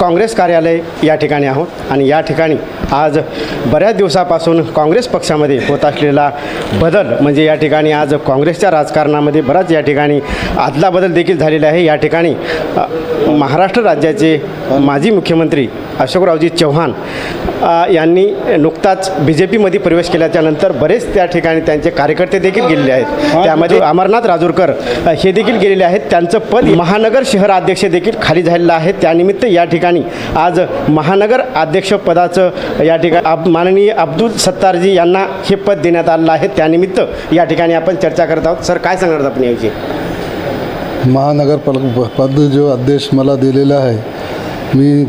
काँग्रेस कार्यालय या ठिकाणी आहोत. आणि या ठिकाणी आज बऱ्याच दिवसापासून काँग्रेस पक्षामध्ये होत असलेला बदल म्हणजे या ठिकाणी आज काँग्रेसच्या राजकारणामध्ये बराच या ठिकाणी आदला बदल देखील झालेला आहे. या ठिकाणी महाराष्ट्र राज्याचे माजी मुख्यमंत्री अशोकरावजी चव्हाण यांनी यांनी नुकताच बी जे पीमध्ये प्रवेश केल्याच्यानंतर बरेच त्या ठिकाणी त्यांचे कार्यकर्ते देखील गेलेले आहेत. त्यामध्ये अमरनाथ राजूरकर हे देखील गेलेले आहेत. त्यांचं पद महानगर शहर अध्यक्ष देखील खाली झालेलं आहे. त्यानिमित्त या ठिकाणी आज महानगर अध्यक्षपदाचं या ठिकाणी अब माननीय अब्दुल सत्तारजी यांना हे पद देण्यात आलेलं आहे. त्यानिमित्त या ठिकाणी आपण चर्चा करत आहोत. सर काय सांगणार आपण याविषयी? महानगर पद जो आदेश मला दिलेला आहे मी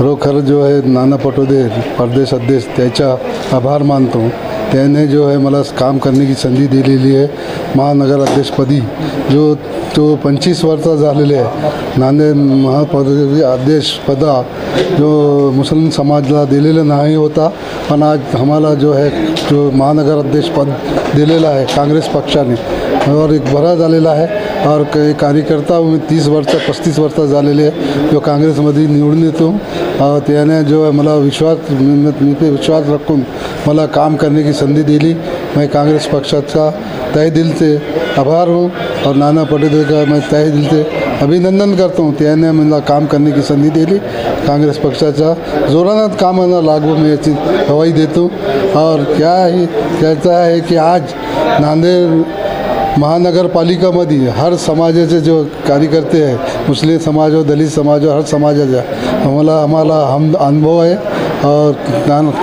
खरोखर जो आहे नाना पटोदे परदेश अध्यक्ष त्याचा आभार मानतो त्याने जो है मला काम करने की संधी दिलेली आहे महानगर अध्यक्षपदी जो तो पंचवीस वर्ष आहे नांदेड महापद अध्यक्ष पदा जो मुस्लिम समाजला दिलेलं नाही होता पण आज आम्हाला जो है जो महानगर अध्यक्ष पद दिलेलं आहे काँग्रेस पक्षाने और एक बरा झालेला आहे और काही कार्यकर्ता मी तीस वर्ष पस्तीस वर्ष झालेले आहे जो काँग्रेसमध्ये निवडून येतो त्याने जो आहे मला विश्वास मी ते विश्वास रखून मला काम करने की संधी दिली मैं काँग्रेस पक्षाचा तहे दिलचे आभार हो और नाना पटेल का मैं तहे दिलचे अभिनंदन करता हूँ। त्याने मला काम करने की संधी दिली काँग्रेस पक्षाचा जोरानं कामांना लागू मी याची हवाई देतो और क्या है त्याचा आहे की आज नांदेड महानगरपालिकामध्ये हर समाजाचे जो कार्यकर्ते आहे मुस्लिम समाज हो दलित समाज हो हर समाजाचा आम्हाला आम्हाला हम अनुभव आहे और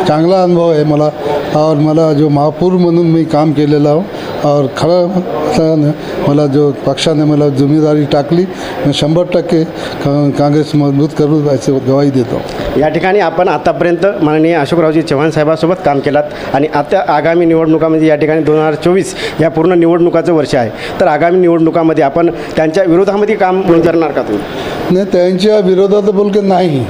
चांगला अनुभव आहे मला. और मला जो महापूर म्हणून मी काम केलेलं आहो और खरं अर्थानं मला जो पक्षाने मला जिम्मेदारी टाकली मी शंभर टक्के का- काँग्रेस मजबूत करू असे गवाही देतो. या ठिकाणी आपण आतापर्यंत माननीय अशोकरावजी चव्हाण साहेबांसोबत काम केलात आणि आता आगामी निवडणुकामध्ये या ठिकाणी दोन हजार चोवीस या पूर्ण निवडणुकाचं वर्ष आहे. तर आगामी निवडणुकामध्ये आपण त्यांच्या विरोधामध्ये काम करणार का तुम्ही? नाही त्यांच्या विरोधात बोलके नाही.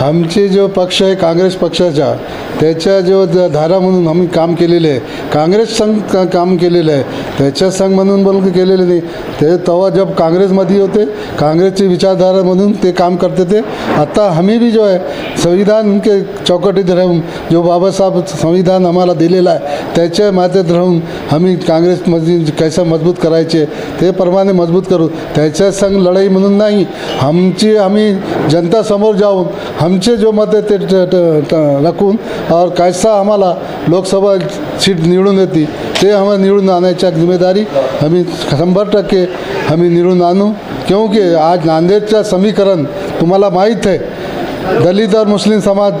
आमचे जो पक्ष आहे काँग्रेस पक्षाचा त्याच्या जो धारा म्हणून आम्ही काम केलेले आहे काँग्रेस संघ का काम केलेलं आहे त्याच्या संघ म्हणून बोल केलेले नाही. ते तेव्हा जब काँग्रेसमध्ये होते काँग्रेसची विचारधारा म्हणून ते काम करते ते. आता हमी बी जो आहे संविधान के चौकटीत राहून जो बाबासाहेब संविधान आम्हाला दिलेला आहे त्याच्या मातेत राहून आम्ही काँग्रेसमध्ये कैसा मजबूत करायचे ते प्रमाणे मजबूत करू. त्याच्या संग लढाई म्हणून नाही आमची आम्ही जनतासमोर जाऊन आमचे जो मत आहे ते ट- ट- राखून और कैसा आम्हाला लोकसभा सीट निवडून येते ते आम्हाला निवडून आणायच्या जिम्मेदारी आम्ही शंभर टक्के आम्ही निवडून आणू क्योंकि आज नांदेडचं समीकरण तुम्हाला माहीत आहे दलित और मुस्लिम समाज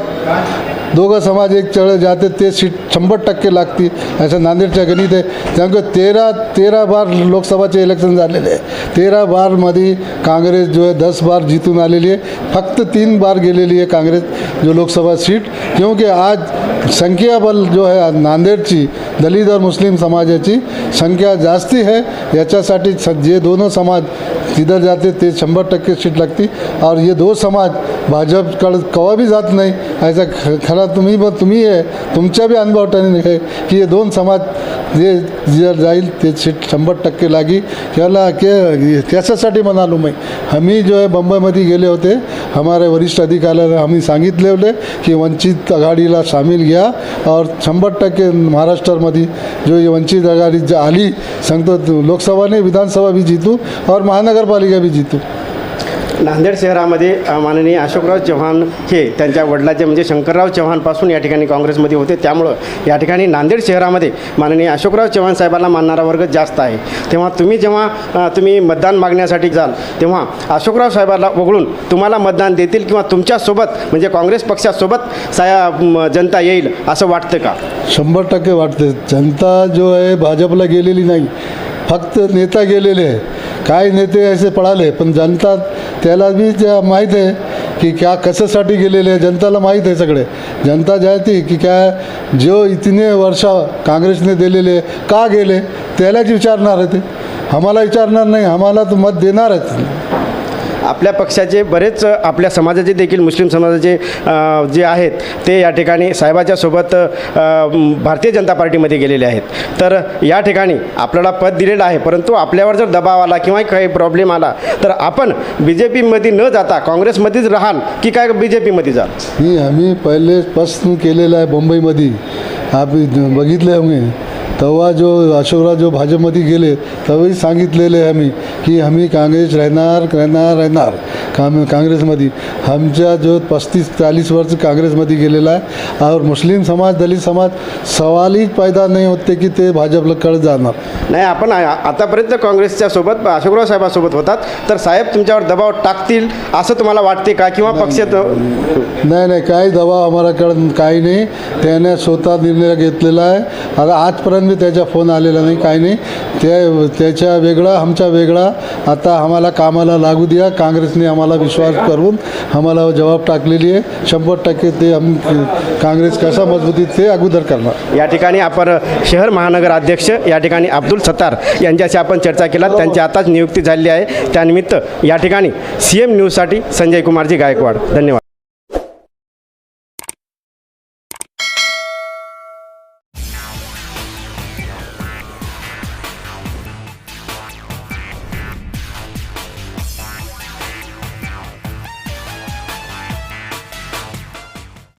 दोघं समाज एक चढ जाते ते सीट शंभर टक्के लागते असं नांदेडच्या गणित आहे त्यामुळे तेरा तेरा बार लोकसभाचे इलेक्शन झालेले आहे तेरा बारमध्ये काँग्रेस जो आहे दस बार जितून आलेली आहे फक्त तीन बार गेलेली आहे काँग्रेस जो लोकसभा सीट क्योंकि आज संख्याबल जो आहे नांदेडची दलित और मुस्लिम समाजाची संख्या जास्ती आहे याच्यासाठी स जे दोनों समाज तिथं जाते, ते शंभर टक्के सीट लागती। और ये दो समाज भाजपकडं कवा बी जात नाही। याचा ख, खरा तुम्ही ब, तुम्ही आहे तुमच्या बी अनुभवाने आहे की हे दोन समाज जे जे जाईल, ते सीट शंभर टक्के लागी। याला के त्याच्यासाठी म्हणालो मी आम्ही जो आहे बंबईमध्ये गेले होते, हमारे वरिष्ठ अधिकाऱ्याला आम्ही सांगितले होते की वंचित आघाडीला सामील घ्या, और शंभर टक्के महाराष्ट्रामध्ये जो ये वंचित आघाडी जे आली सांगतो लोकसभा नाही विधानसभा भी जीतू और महानगरपालिका भी जीतू. नांदेड शहरामध्ये माननीय अशोकराव चव्हाण हे त्यांच्या वडिलाचे म्हणजे शंकरराव चव्हाणपासून या ठिकाणी काँग्रेसमध्ये होते. त्यामुळं या ठिकाणी नांदेड शहरामध्ये माननीय अशोकराव चव्हाण साहेबांना मानणारा वर्ग जास्त आहे. तेव्हा तुम्ही जेव्हा तुम्ही मतदान मागण्यासाठी जाल तेव्हा अशोकराव साहेबांना वगळून तुम्हाला मतदान देतील किंवा तुमच्यासोबत म्हणजे काँग्रेस पक्षासोबत साया जनता येईल असं वाटतं का? शंभर टक्के वाटते. जनता जो आहे भाजपला गेलेली नाही. फक्त नेता गेलेले आहे. काय नेते असे पळाले पण जनता त्याला बी त्या माहीत आहे की क्या कशासाठी गेलेले आहे जनताला माहीत आहे सगळे. जनता जायती की काय जो इतने वर्ष काँग्रेसने दिलेले का गेले त्यालाच विचारणार आहे ते. आम्हाला विचारणार नाही आम्हाला तर मत देणार आहेत आपल्या पक्षाचे बरेच आपल्या समाजाचे देखील मुस्लिम समाजाचे जे आहेत ते या ठिकाणी साहेबाच्या सोबत भारतीय जनता पार्टीमध्ये गेलेले आहेत. तर या ठिकाणी आपल्याला पद दिलेलं आहे परंतु आपल्यावर जर दबाव आला किंवा काही प्रॉब्लेम आला तर आपण बी जे पीमध्ये न जाता काँग्रेसमध्येच राहाल की काय बी जे पीमध्ये जाल? मी आम्ही पहिलेपासून केलेलं आहे मुंबईमध्ये. आपण बघितले आम्ही. तेव्हा जो अशोकराव जो भाजपमध्ये गेले तेव्हाही सांगितलेले आहे आम्ही. की आम्ही काँग्रेस राहणार राहणार राहणार. काम काँग्रेसमध्ये. आमच्या जो पस्तीस चाळीस वर्ष काँग्रेसमध्ये गेलेला आहे और मुस्लिम समाज दलित समाज सवालही पैदा नाही होते की ते भाजपला कळ जाणार. नाही आपण आतापर्यंत काँग्रेसच्या सोबत अशोकराव साहेबांसोबत होतात. तर साहेब तुमच्यावर दबाव टाकतील असं तुम्हाला वाटते का? किंवा पक्ष नाही नाही काही दबाव आम्हालाकडं काही नाही. त्याने स्वतः निर्णय घेतलेला आहे. आता आजपर्यंत त्याचा फोन आलेला नाही काही नाही. त्या त्याच्या वेगळा आमचा वेगळा आता आम्हाला कामाला लागू द्या. काँग्रेसने आम्हाला विश्वास करून आम्हाला जबाब टाकलेली आहे. शंभर टक्के ते आम काँग्रेस कसा मजबूती ते अगोदर करणार. या ठिकाणी आपण शहर महानगर अध्यक्ष या ठिकाणी अब्दुल सत्तार यांच्याशी आपण चर्चा केला. त्यांची आताच नियुक्ती झालेली आहे. त्यानिमित्त या ठिकाणी सी एम न्यूजसाठी संजय कुमारजी गायकवाड. धन्यवाद.